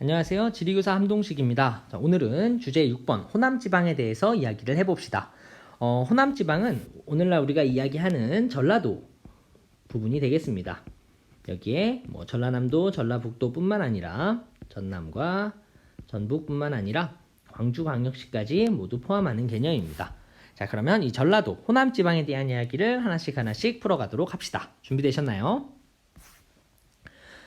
안녕하세요. 지리교사 함동식입니다. 자, 오늘은 주제 6번 호남 지방에 대해서 이야기를 해봅시다. 어, 호남 지방은 오늘날 우리가 이야기하는 전라도 부분이 되겠습니다. 여기에 뭐 전라남도, 전라북도뿐만 아니라 전남과 전북뿐만 아니라 광주광역시까지 모두 포함하는 개념입니다. 자, 그러면 이 전라도 호남 지방에 대한 이야기를 하나씩 하나씩 풀어가도록 합시다. 준비되셨나요?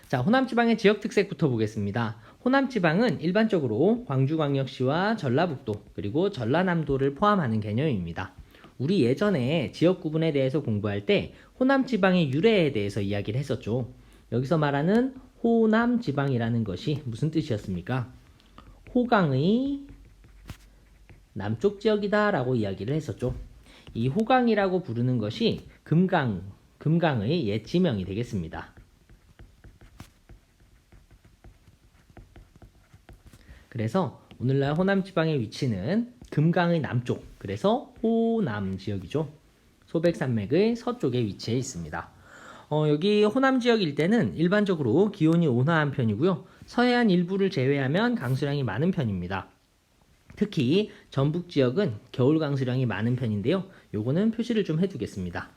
자, 호남 지방의 지역 특색부터 보겠습니다. 호남 지방은 일반적으로 광주광역시와 전라북도 그리고 전라남도를 포함하는 개념입니다. 우리 예전에 지역 구분에 대해서 공부할 때 호남 지방의 유래에 대해서 이야기를 했었죠. 여기서 말하는 호남 지방이라는 것이 무슨 뜻이었습니까? 호강의 남쪽 지역이다라고 이야기를 했었죠. 이 호강이라고 부르는 것이 금강, 금강의 옛 지명이 되겠습니다. 그래서 오늘날 호남 지방의 위치는 금강의 남쪽, 그래서 호남 지역이죠. 소백산맥의 서쪽에 위치해 있습니다. 어, 여기 호남 지역 일대는 일반적으로 기온이 온화한 편이고요. 서해안 일부를 제외하면 강수량이 많은 편입니다. 특히 전북 지역은 겨울 강수량이 많은 편인데요. 요거는 표시를 좀 해두겠습니다.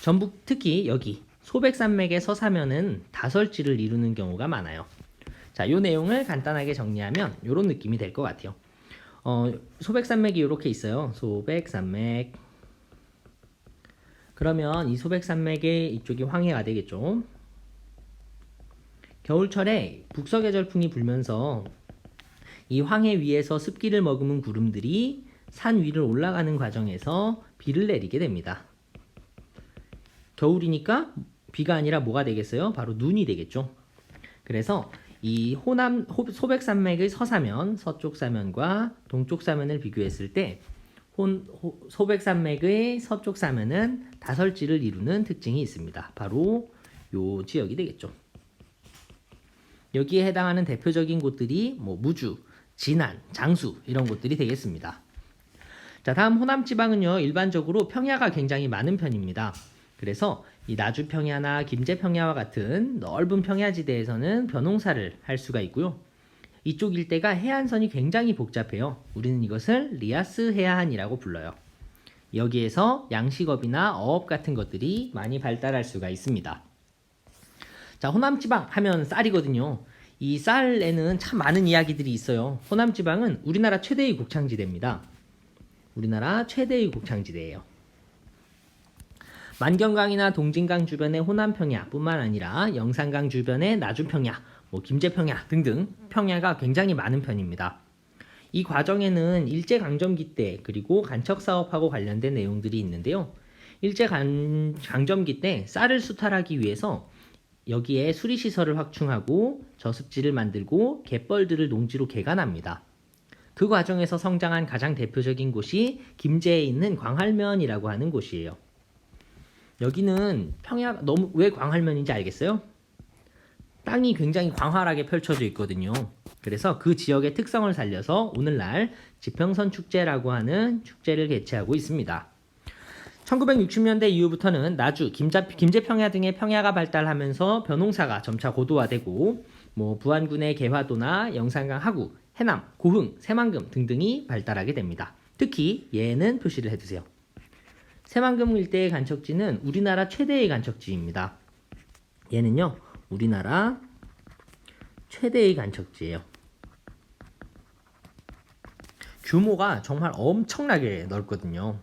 전북 특히 여기 소백산맥의 서사면은 다설지를 이루는 경우가 많아요. 자, 요 내용을 간단하게 정리하면 요런 느낌이 될 것 같아요. 어, 소백산맥이 이렇게 있어요. 소백산맥. 그러면 이 소백산맥의 이쪽이 황해가 되겠죠. 겨울철에 북서계절풍이 불면서 이 황해 위에서 습기를 머금은 구름들이 산 위를 올라가는 과정에서 비를 내리게 됩니다. 겨울이니까 비가 아니라 뭐가 되겠어요? 바로 눈이 되겠죠. 그래서 이 호남 호, 소백산맥의 서사면, 서쪽 사면과 동쪽 사면을 비교했을 때 혼, 호, 소백산맥의 서쪽 사면은 다설지를 이루는 특징이 있습니다. 바로 요 지역이 되겠죠. 여기에 해당하는 대표적인 곳들이 뭐 무주, 진안, 장수 이런 곳들이 되겠습니다. 자, 다음 호남 지방은요. 일반적으로 평야가 굉장히 많은 편입니다. 그래서 이 나주 평야나 김제 평야와 같은 넓은 평야지대에서는 벼농사를 할 수가 있고요. 이쪽 일대가 해안선이 굉장히 복잡해요. 우리는 이것을 리아스 해안이라고 불러요. 여기에서 양식업이나 어업 같은 것들이 많이 발달할 수가 있습니다. 자, 호남 지방 하면 쌀이거든요. 이 쌀에는 참 많은 이야기들이 있어요. 호남 지방은 우리나라 최대의 곡창지대입니다. 우리나라 최대의 곡창지대예요. 만경강이나 동진강 주변의 호남 평야뿐만 아니라 영산강 주변의 나주 평야, 뭐 김제 평야 등등 평야가 굉장히 많은 편입니다. 이 과정에는 일제 강점기 때 그리고 간척 사업하고 관련된 내용들이 있는데요. 일제 간, 강점기 때 쌀을 수탈하기 위해서 여기에 수리 시설을 확충하고 저습지를 만들고 갯벌들을 농지로 개간합니다. 그 과정에서 성장한 가장 대표적인 곳이 김제에 있는 광활면이라고 하는 곳이에요. 여기는 평야 너무 왜 광활면인지 알겠어요? 땅이 굉장히 광활하게 펼쳐져 있거든요. 그래서 그 지역의 특성을 살려서 오늘날 지평선 축제라고 하는 축제를 개최하고 있습니다. 1960년대 이후부터는 나주, 김자, 김제평야 등의 평야가 발달하면서 벼농사가 점차 고도화되고 뭐 부안군의 개화도나 영산강 하구, 해남, 고흥, 새만금 등등이 발달하게 됩니다. 특히 얘는 표시를 해두세요. 새만금 일대의 간척지는 우리나라 최대의 간척지입니다. 얘는요, 우리나라 최대의 간척지예요. 규모가 정말 엄청나게 넓거든요.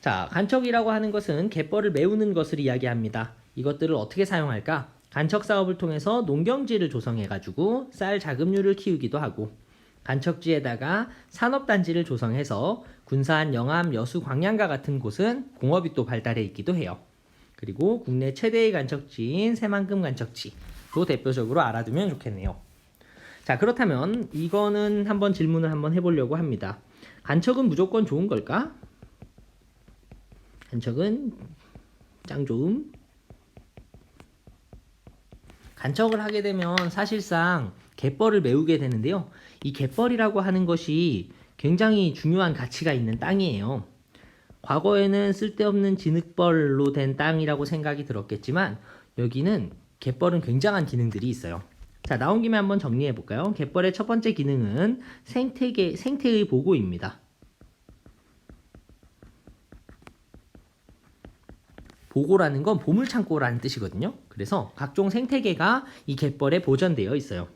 자, 간척이라고 하는 것은 갯벌을 메우는 것을 이야기합니다. 이것들을 어떻게 사용할까? 간척 사업을 통해서 농경지를 조성해가지고 쌀 자급류를 키우기도 하고, 간척지에다가 산업단지를 조성해서 군산, 영암, 여수, 광양과 같은 곳은 공업이 또 발달해 있기도 해요. 그리고 국내 최대의 간척지인 새만금 간척지도 대표적으로 알아두면 좋겠네요. 자, 그렇다면 이거는 한번 질문을 한번 해보려고 합니다. 간척은 무조건 좋은 걸까? 간척은 짱 좋음. 간척을 하게 되면 사실상 갯벌을 메우게 되는데요. 이 갯벌이라고 하는 것이 굉장히 중요한 가치가 있는 땅이에요. 과거에는 쓸데없는 진흙벌로 된 땅이라고 생각이 들었겠지만 여기는 갯벌은 굉장한 기능들이 있어요. 자, 나온 김에 한번 정리해 볼까요? 갯벌의 첫 번째 기능은 생태계, 생태의 보고입니다. 보고라는 건 보물창고라는 뜻이거든요. 그래서 각종 생태계가 이 갯벌에 보존되어 있어요.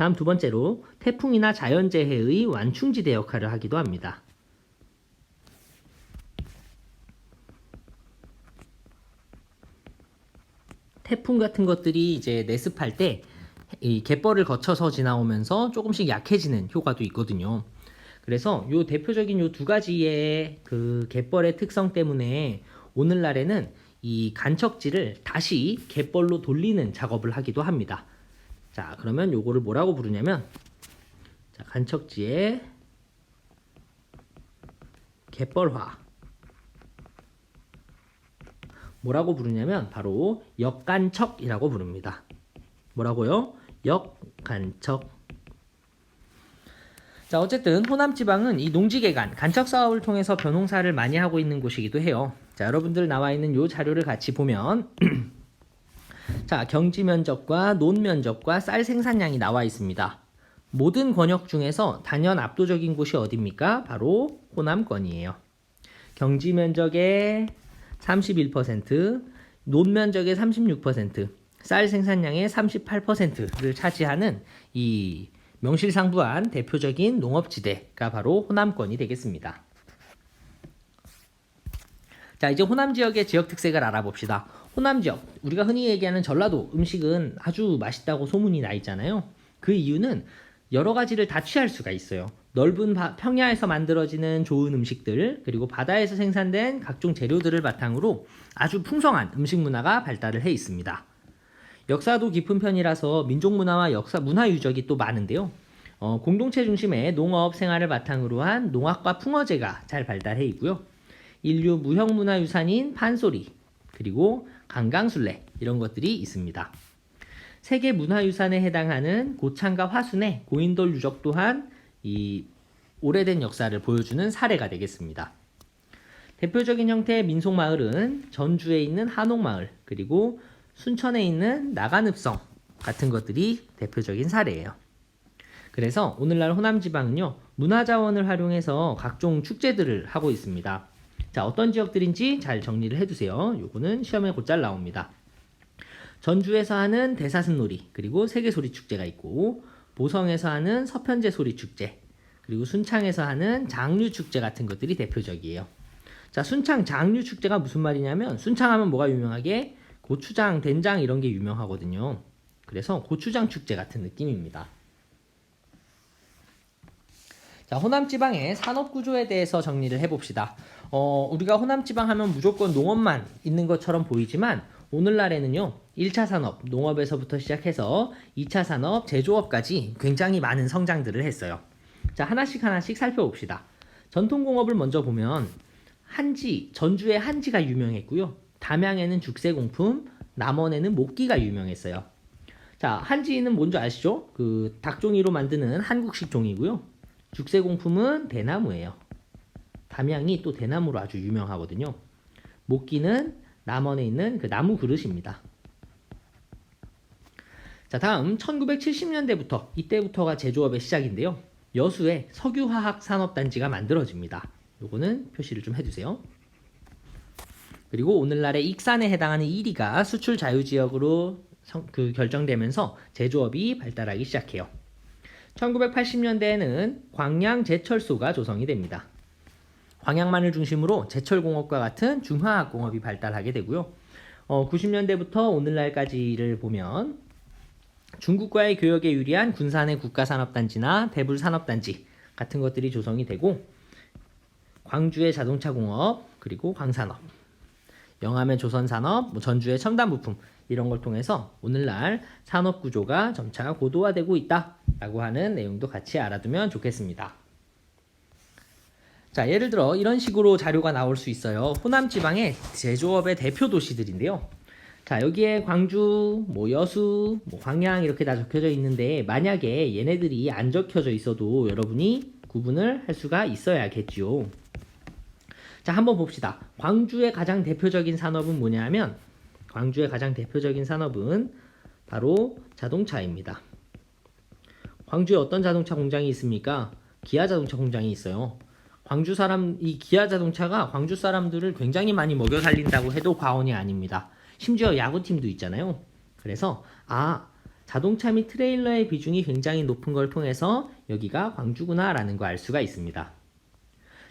다음 두 번째로 태풍이나 자연재해의 완충지대 역할을 하기도 합니다. 태풍 같은 것들이 이제 내습할 때 이 갯벌을 거쳐서 지나오면서 조금씩 약해지는 효과도 있거든요. 그래서 요 대표적인 요 두 가지의 그 갯벌의 특성 때문에 오늘날에는 이 간척지를 다시 갯벌로 돌리는 작업을 하기도 합니다. 자, 그러면 요거를 뭐라고 부르냐면 자, 간척지에 갯벌화 뭐라고 부르냐면 바로 역간척이라고 부릅니다. 뭐라고요? 역간척. 자, 어쨌든 호남 지방은 이 농지개간 간척 사업을 통해서 벼농사를 많이 하고 있는 곳이기도 해요. 자, 여러분들 나와 있는 요 자료를 같이 보면 자, 경지 면적과 논 면적과 쌀 생산량이 나와 있습니다. 모든 권역 중에서 단연 압도적인 곳이 어디입니까? 바로 호남권이에요. 경지 면적의 31%, 논 면적의 36%, 쌀 생산량의 38%를 차지하는 이 명실상부한 대표적인 농업지대가 바로 호남권이 되겠습니다. 자, 이제 호남 지역의 지역 특색을 알아봅시다. 호남 지역, 우리가 흔히 얘기하는 전라도 음식은 아주 맛있다고 소문이 나 있잖아요. 그 이유는 여러 가지를 다 취할 수가 있어요. 넓은 바- 평야에서 만들어지는 좋은 음식들, 그리고 바다에서 생산된 각종 재료들을 바탕으로 아주 풍성한 음식 문화가 발달을 해 있습니다. 역사도 깊은 편이라서 민족 문화와 역사 문화 유적이 또 많은데요. 어, 공동체 중심의 농업 생활을 바탕으로 한 농악과 풍어제가 잘 발달해 있고요. 인류 무형 문화 유산인 판소리 그리고 강강술래 이런 것들이 있습니다. 세계 문화유산에 해당하는 고창과 화순의 고인돌 유적 또한 이 오래된 역사를 보여주는 사례가 되겠습니다. 대표적인 형태의 민속 마을은 전주에 있는 한옥마을 그리고 순천에 있는 나간읍성 같은 것들이 대표적인 사례예요. 그래서 오늘날 호남 지방은요 문화자원을 활용해서 각종 축제들을 하고 있습니다. 자 어떤 지역들인지 잘 정리를 해두세요. 요거는 시험에 곧잘 나옵니다. 전주에서 하는 대사슴놀이 그리고 세계소리 축제가 있고 보성에서 하는 서편제 소리 축제 그리고 순창에서 하는 장류 축제 같은 것들이 대표적이에요. 자 순창 장류 축제가 무슨 말이냐면 순창하면 뭐가 유명하게 고추장, 된장 이런 게 유명하거든요. 그래서 고추장 축제 같은 느낌입니다. 자, 호남 지방의 산업 구조에 대해서 정리를 해봅시다. 어, 우리가 호남 지방 하면 무조건 농업만 있는 것처럼 보이지만 오늘날에는요, 1차 산업, 농업에서부터 시작해서 2차 산업, 제조업까지 굉장히 많은 성장들을 했어요. 자, 하나씩 하나씩 살펴봅시다. 전통공업을 먼저 보면 한지, 전주의 한지가 유명했고요. 담양에는 죽새공품, 남원에는 목기가 유명했어요. 자, 한지는 뭔지 아시죠? 그 닭종이로 만드는 한국식 종이고요. 죽새공품은 대나무예요. 담양이 또 대나무로 아주 유명하거든요. 목기는 남원에 있는 그 나무 그릇입니다. 자, 다음 1970년대부터 이때부터가 제조업의 시작인데요. 여수에 석유화학 산업단지가 만들어집니다. 요거는 표시를 좀 해주세요. 그리고 오늘날의 익산에 해당하는 1위가 수출 자유지역으로 성- 그 결정되면서 제조업이 발달하기 시작해요. 1980년대에는 광양 제철소가 조성이 됩니다. 광양만을 중심으로 제철공업과 같은 중화학공업이 발달하게 되고요. 어, 90년대부터 오늘날까지를 보면 중국과의 교역에 유리한 군산의 국가산업단지나 대불산업단지 같은 것들이 조성이 되고 광주의 자동차공업 그리고 광산업 영암의 조선산업, 뭐 전주의 첨단부품 이런 걸 통해서 오늘날 산업 구조가 점차 고도화되고 있다라고 하는 내용도 같이 알아두면 좋겠습니다. 자, 예를 들어 이런 식으로 자료가 나올 수 있어요. 호남 지방의 제조업의 대표 도시들인데요. 자, 여기에 광주, 뭐 여수, 뭐 광양 이렇게 다 적혀져 있는데 만약에 얘네들이 안 적혀져 있어도 여러분이 구분을 할 수가 있어야겠지요. 자, 한번 봅시다. 광주의 가장 대표적인 산업은 뭐냐면 광주의 가장 대표적인 산업은 바로 자동차입니다. 광주에 어떤 자동차 공장이 있습니까? 기아 자동차 공장이 있어요. 광주 사람 이 기아 자동차가 광주 사람들을 굉장히 많이 먹여 살린다고 해도 과언이 아닙니다. 심지어 야구팀도 있잖아요. 그래서 아 자동차 및 트레일러의 비중이 굉장히 높은 걸 통해서 여기가 광주구나라는 거알 수가 있습니다.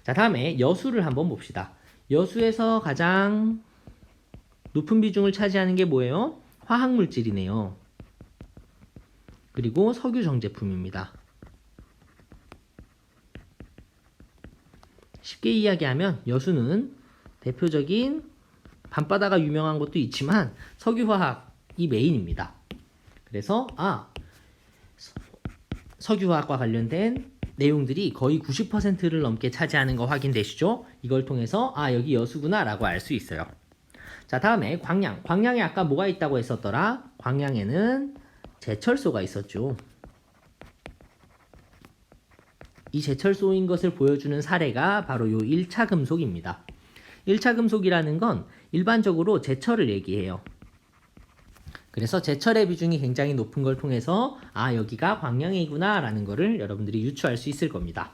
자 다음에 여수를 한번 봅시다. 여수에서 가장 높은 비중을 차지하는 게 뭐예요? 화학 물질이네요. 그리고 석유 정제품입니다. 쉽게 이야기하면 여수는 대표적인 밤바다가 유명한 것도 있지만 석유화학이 메인입니다. 그래서 아 서- 석유화학과 관련된 내용들이 거의 90%를 넘게 차지하는 거 확인되시죠? 이걸 통해서 아 여기 여수구나라고 알 수 있어요. 자 다음에 광양 광양에 아까 뭐가 있다고 했었더라? 광양에는 제철소가 있었죠. 이 제철소인 것을 보여주는 사례가 바로 요 1차 금속입니다. 1차 금속이라는 건 일반적으로 제철을 얘기해요. 그래서 제철의 비중이 굉장히 높은 걸 통해서 아 여기가 광양이구나 라는 거를 여러분들이 유추할 수 있을 겁니다.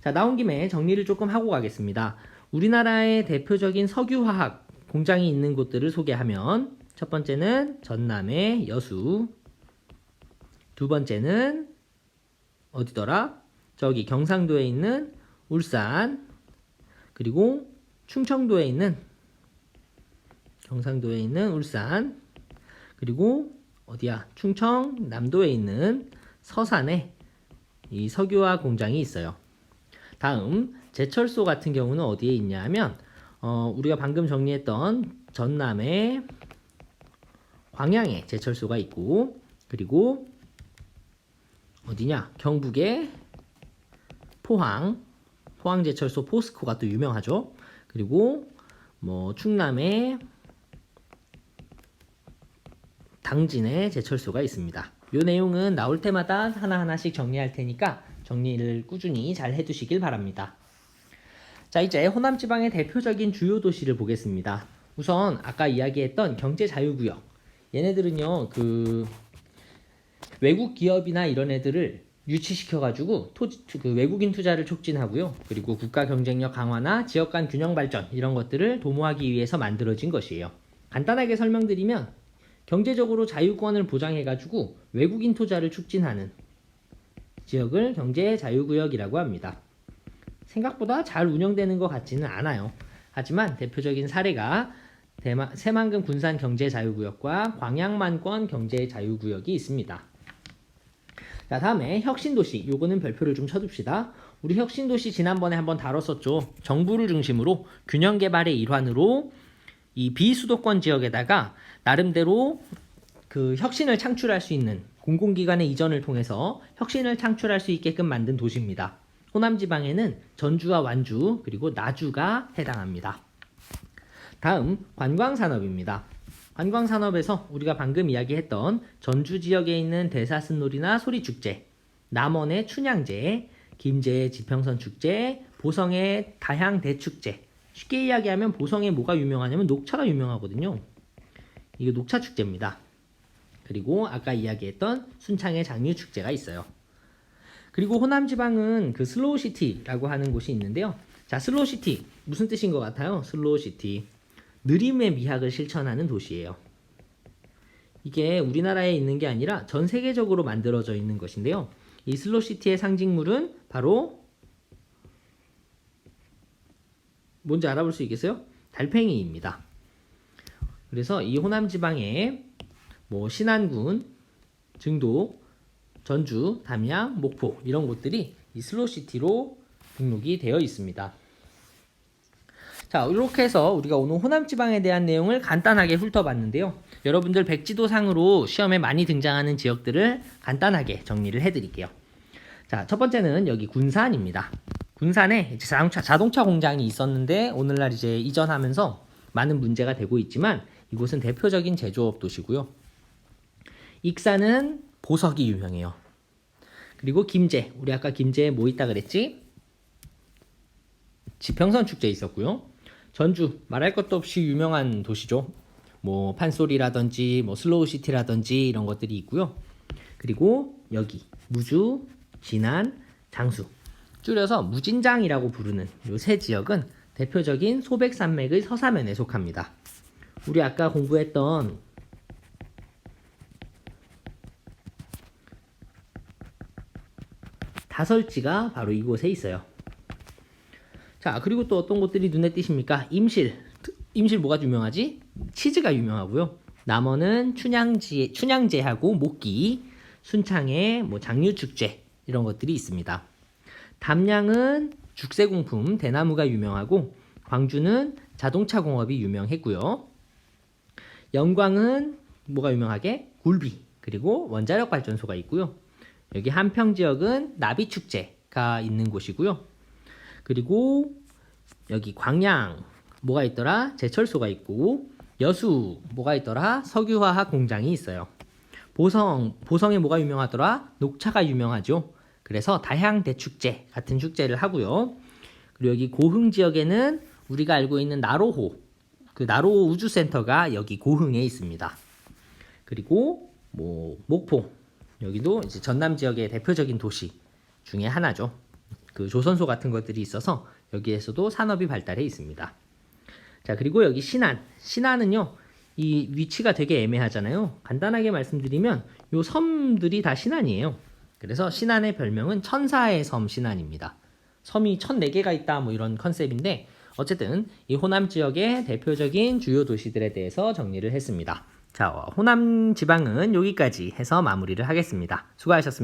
자 나온 김에 정리를 조금 하고 가겠습니다. 우리나라의 대표적인 석유화학 공장이 있는 곳들을 소개하면 첫 번째는 전남의 여수 두 번째는 어디더라? 저기 경상도에 있는 울산 그리고 충청도에 있는 경상도에 있는 울산 그리고 어디야 충청 남도에 있는 서산에 이 석유화 공장이 있어요. 다음 제철소 같은 경우는 어디에 있냐면 어, 우리가 방금 정리했던 전남의 광양에 제철소가 있고 그리고 어디냐 경북의 포항 포항제철소 포스코가 또 유명하죠. 그리고 뭐 충남의 당진에 제철소가 있습니다. 이 내용은 나올 때마다 하나하나씩 정리할 테니까 정리를 꾸준히 잘 해두시길 바랍니다. 자, 이제 호남 지방의 대표적인 주요 도시를 보겠습니다. 우선 아까 이야기했던 경제 자유구역. 얘네들은요, 그 외국 기업이나 이런 애들을 유치시켜가지고 토, 그 외국인 투자를 촉진하고요. 그리고 국가 경쟁력 강화나 지역 간 균형 발전 이런 것들을 도모하기 위해서 만들어진 것이에요. 간단하게 설명드리면 경제적으로 자유권을 보장해가지고 외국인 투자를 촉진하는 지역을 경제 자유구역이라고 합니다. 생각보다 잘 운영되는 것 같지는 않아요. 하지만 대표적인 사례가 대마, 새만금 군산 경제 자유구역과 광양만권 경제 자유구역이 있습니다. 자, 다음에 혁신도시. 요거는 별표를 좀 쳐둡시다. 우리 혁신도시 지난번에 한번 다뤘었죠. 정부를 중심으로 균형 개발의 일환으로 이 비수도권 지역에다가 나름대로 그 혁신을 창출할 수 있는 공공기관의 이전을 통해서 혁신을 창출할 수 있게끔 만든 도시입니다. 호남 지방에는 전주와 완주 그리고 나주가 해당합니다. 다음 관광 산업입니다. 관광산업에서 우리가 방금 이야기했던 전주 지역에 있는 대사슴놀이나 소리축제, 남원의 춘향제, 김제의 지평선 축제, 보성의 다향대축제. 쉽게 이야기하면 보성에 뭐가 유명하냐면 녹차가 유명하거든요. 이게 녹차 축제입니다. 그리고 아까 이야기했던 순창의 장류 축제가 있어요. 그리고 호남 지방은 그 슬로우 시티라고 하는 곳이 있는데요. 자, 슬로우 시티 무슨 뜻인 것 같아요? 슬로우 시티 느림의 미학을 실천하는 도시예요. 이게 우리나라에 있는 게 아니라 전 세계적으로 만들어져 있는 것인데요. 이 슬로우 시티의 상징물은 바로 뭔지 알아볼 수 있겠어요? 달팽이입니다. 그래서 이 호남 지방에 뭐 신안군, 증도, 전주, 담양, 목포 이런 곳들이 이 슬로시티로 등록이 되어 있습니다. 자, 이렇게 해서 우리가 오늘 호남 지방에 대한 내용을 간단하게 훑어봤는데요. 여러분들 백지도상으로 시험에 많이 등장하는 지역들을 간단하게 정리를 해드릴게요. 자, 첫 번째는 여기 군산입니다. 군산에 자동차, 자동차 공장이 있었는데 오늘날 이제 이전하면서 많은 문제가 되고 있지만 이곳은 대표적인 제조업 도시고요. 익산은 보석이 유명해요. 그리고 김제, 우리 아까 김제에 뭐 있다 그랬지? 지평선 축제 있었고요. 전주 말할 것도 없이 유명한 도시죠. 뭐 판소리라든지 뭐 슬로우 시티라든지 이런 것들이 있고요. 그리고 여기 무주, 진안, 장수 줄여서 무진장이라고 부르는 요 세 지역은 대표적인 소백산맥의 서사면에 속합니다. 우리 아까 공부했던 다설지가 바로 이곳에 있어요. 자, 그리고 또 어떤 곳들이 눈에 띄십니까? 임실. 임실 뭐가 유명하지? 치즈가 유명하고요. 남원은 춘향지, 춘향제하고 목기, 순창에 뭐 장류축제 이런 것들이 있습니다. 담양은 죽세공품 대나무가 유명하고 광주는 자동차 공업이 유명했고요. 영광은 뭐가 유명하게 굴비 그리고 원자력 발전소가 있고요. 여기 한평 지역은 나비 축제가 있는 곳이고요. 그리고 여기 광양 뭐가 있더라? 제철소가 있고 여수 뭐가 있더라? 석유화학 공장이 있어요. 보성 보성에 뭐가 유명하더라? 녹차가 유명하죠. 그래서 다향 대축제 같은 축제를 하고요. 그리고 여기 고흥 지역에는 우리가 알고 있는 나로호 그 나로호 우주센터가 여기 고흥에 있습니다. 그리고 뭐 목포 여기도 이제 전남 지역의 대표적인 도시 중에 하나죠. 그 조선소 같은 것들이 있어서 여기에서도 산업이 발달해 있습니다. 자 그리고 여기 신안 신안은요 이 위치가 되게 애매하잖아요. 간단하게 말씀드리면 요 섬들이 다 신안이에요. 그래서 신안의 별명은 천사의 섬 신안입니다. 섬이 1004개가 있다 뭐 이런 컨셉인데 어쨌든 이 호남 지역의 대표적인 주요 도시들에 대해서 정리를 했습니다. 자, 호남 지방은 여기까지 해서 마무리를 하겠습니다. 수고하셨습니다.